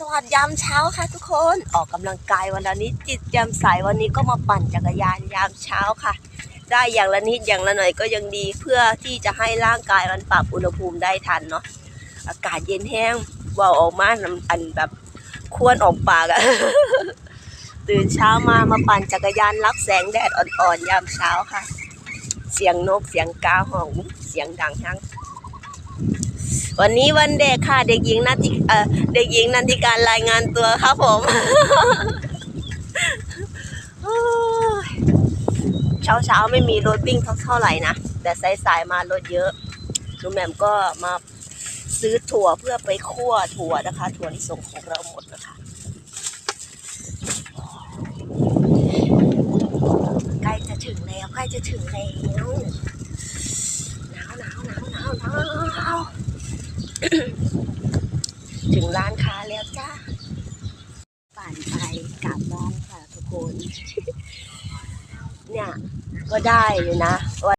สวัสดียามเช้าค่ะทุกคนออกกำลังกายวันนิดจิตแจ่มใสวันนี้ก็มาปั่นจักรยานยามเช้าค่ะ ได้อย่างละนิดอย่างละหน่อยก็ยังดีเพื่อที่จะให้ร่างกายมันปรับอุณหภูมิได้ทันเนาะอากาศเย็นแห้งว่าวออกมานอันแบบควรออกปากอะตื่นเช้ามามาปั่นจักรยานรับแสงแดดอ่อนๆยามเช้าค่ะ เสียงนกเสียงกาห้องยเสียงดังทั้ง วันนี้วันเด็กค่ะ เด็กหญิงนันทิเอ่อเด็กหญิงนันทิการรายงานตัวครับผมเช้าเช้าๆไม่มีรถวิ่งเท่าไหร่นะแต่สายสายๆมารถเยอะลุงแหม่มก็มาซื้อถั่วเพื่อไปคั่วถั่วนะคะ ถั่วลิสงของเราหมดนะคะใกล้จะถึงแล้วใกล้จะถึงแล้วหนาวหนาวหนาวหนาวหนาว ถึงร้านค้าแล้วจ้าผ่านไปกลับบ้านค่ะทุกคน เนี่ย ก็ได้อยู่นะ